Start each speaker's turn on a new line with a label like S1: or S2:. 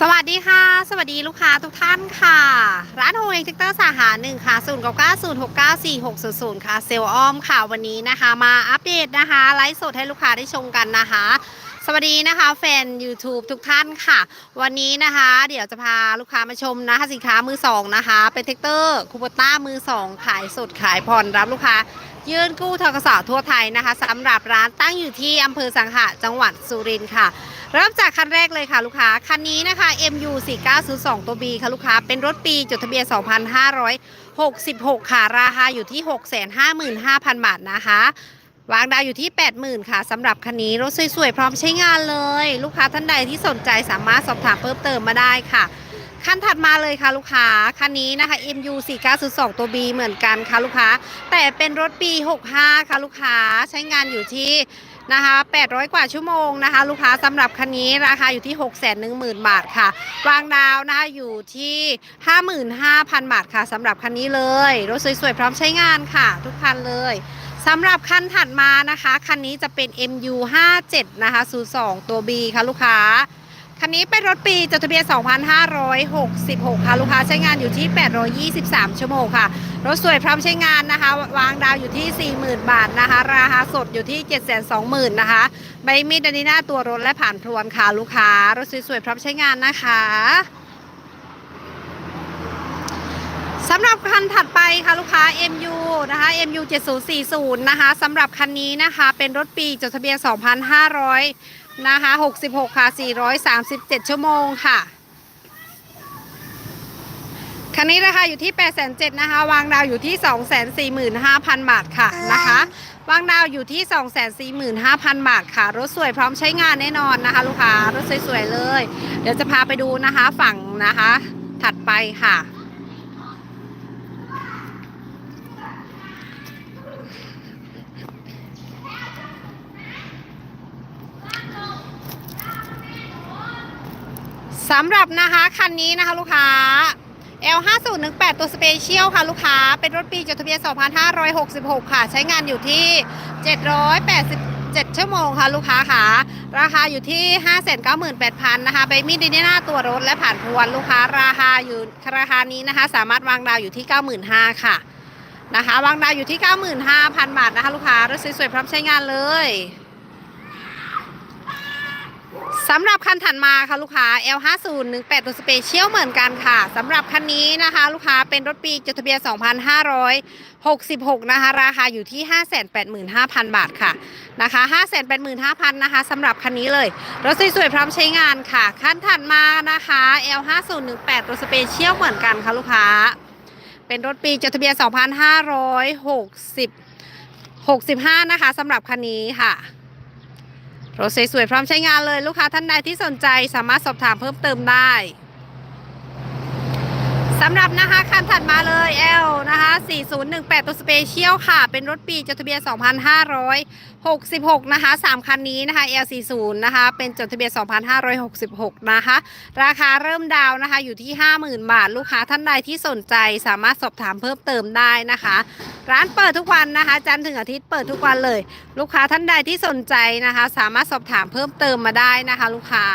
S1: สวัสดีค่ะ สวัสดีลูกค้าทุกท่านค่ะ ร้านโฮเองเทคเตอร์สาขาหนึ่งค่ะ0 9 9 0 6 9 4 6 0 0ค่ะเซลล์อ้อมค่ะวันนี้นะคะ มาอัปเดตนะคะไลฟ์สดให้ลูกค้าได้ชมกันนะคะ สวัสดีนะคะ แฟน YouTube ทุกท่านค่ะ วันนี้นะคะ เดี๋ยวจะพาลูกค้ามาชมนะคะสินค้ามือสองนะคะ เป็นเทคเตอร์คูปต้ามือสองขายสดขายผ่อนรับลูกค้ายื่นกู้ทกสทั่วไทยนะคะสำหรับร้านตั้งอยู่ที่อำเภอสังขะจังหวัดสุรินทร์ค่ะ เริ่มจากคันแรกเลยค่ะลูกค้า คันนี้นะคะ MU 4902 ตัว B ค่ะลูกค้า เป็นรถปีจดทะเบียน 2566 ค่ะ ราคาอยู่ที่ 655,000 บาทนะคะ วางดาวอยู่ที่ 80,000 ค่ะสำหรับคันนี้รถสวยๆ พร้อมใช้งานเลย ลูกค้าท่านใดที่สนใจสามารถสอบถามเพิ่มเติมมาได้ค่ะ คันถัดมาเลยค่ะลูกค้า คันนี้นะคะ MU 4902 ตัว B เหมือนกันค่ะลูกค้า แต่เป็นรถปี 65 ค่ะลูกค้าใช้งานอยู่ที่นะคะ800 กว่าชั่วโมงนะคะ ลูกค้าสำหรับคันนี้ราคาอยู่ที่ 6 1 0 0 0 0 บาทค่ะ วางดาวนะคะอยู่ที่ 55,000 บาทค่ะสำหรับคันนี้เลย รถสวยๆ พร้อมใช้งานค่ะ ทุกคันเลยสำหรับคันถัดมานะคะ คันนี้จะเป็น MU 57นะคะ02 ตัว B ค่ะลูกค้า คันนี้เป็นรถปีจดทะเบียน 2566 ค่ะ ลูกค้าใช้งานอยู่ที่ 823 ชั่วโมงค่ะ รถสวยพร้อมใช้งานนะคะ วางดาวอยู่ที่ 40,000 บาทนะคะ ราคาสดอยู่ที่ 720,000 นะคะ ใบมีดดันนีหน้าตัวรถและผ่านทวนค่ะ ลูกค้า รถสวยๆพร้อมใช้งานนะคะสำหรับคันถัดไปค่ะลูกค้า MU นะคะ MU 7040นะคะสำหรับคันนี้นะคะเป็นรถปีจดทะเบียน 2,500นะคะ66 ค่ะ 437 ชั่วโมงค่ะ คันนี้ราคาอยู่ที่ 8 7 0 0นะคะ วางดาวอยู่ที่ 245,000 บาทค่ะนะคะ วางดาวอยู่ที่ 245,000 บาทค่ะ รถสวยพร้อมใช้งานแน่นอนนะคะ ลูกค้ารถสวยๆเลย เดี๋ยวจะพาไปดูนะคะฝั่งนะคะ ถัดไปค่ะ สำหรับนะคะคันนี้นะคะลูกค้า L 5 0 1 8 ตัวสเปเชียลค่ะลูกค้า เป็นรถปีจดทะเบียน 2566 ค่ะ ใช้งานอยู่ที่ 787 ชั่วโมงค่ะลูกค้าค่ะ ราคาอยู่ที่ 598,000 นะคะใบมีดดีหน้าตัวรถและผ่านทวนลูกค้าราคาอยู่ราคานี้นะคะ สามารถวางดาวอยู่ที่ 95,000 ค่ะนะคะวางดาวอยู่ที่ 95,000 บาทนะคะลูกค้ารถสวยๆพร้อมใช้งานเลย สำหรับคันถัดมาค่ะลูกค้า L 5 0 1 8 ตัวสเปเชียลเหมือนกันค่ะสำหรับคันนี้นะคะ ลูกค้าเป็นรถปีจดทะเบียน 2,566 นะคะ ราคาอยู่ที่ 585,000 บาทค่ะนะคะ 585,000 นะคะสำหรับคันนี้เลย รถสวยๆพร้อมใช้งานค่ะ คันถัดมานะคะ L 5 0 1 8 ตัวสเปเชียลเหมือนกันค่ะลูกค้า เป็นรถปีจดทะเบียน 2,560 65 นะคะสำหรับคันนี้ค่ะ รถสวยๆพร้อมใช้งานเลยลูกค้าท่านใดที่สนใจสามารถสอบถามเพิ่มเติมได้สำหรับนะคะคันถัดมาเลย L นะคะ4018 ตัวสเปเชียลค่ะ เป็นรถปีจดทะเบียน 2566 นะคะ 3 คันนี้นะคะ L40 นะคะ เป็นจดทะเบียน 2566 นะคะ ราคาเริ่มดาวน์นะคะอยู่ที่ 50,000 บาท ลูกค้าท่านใดที่สนใจสามารถสอบถามเพิ่มเติมได้นะคะ ร้านเปิดทุกวันนะคะ จันทร์ถึงอาทิตย์เปิดทุกวันเลย ลูกค้าท่านใดที่สนใจนะคะ สามารถสอบถามเพิ่มเติมมาได้นะคะ ลูกค้า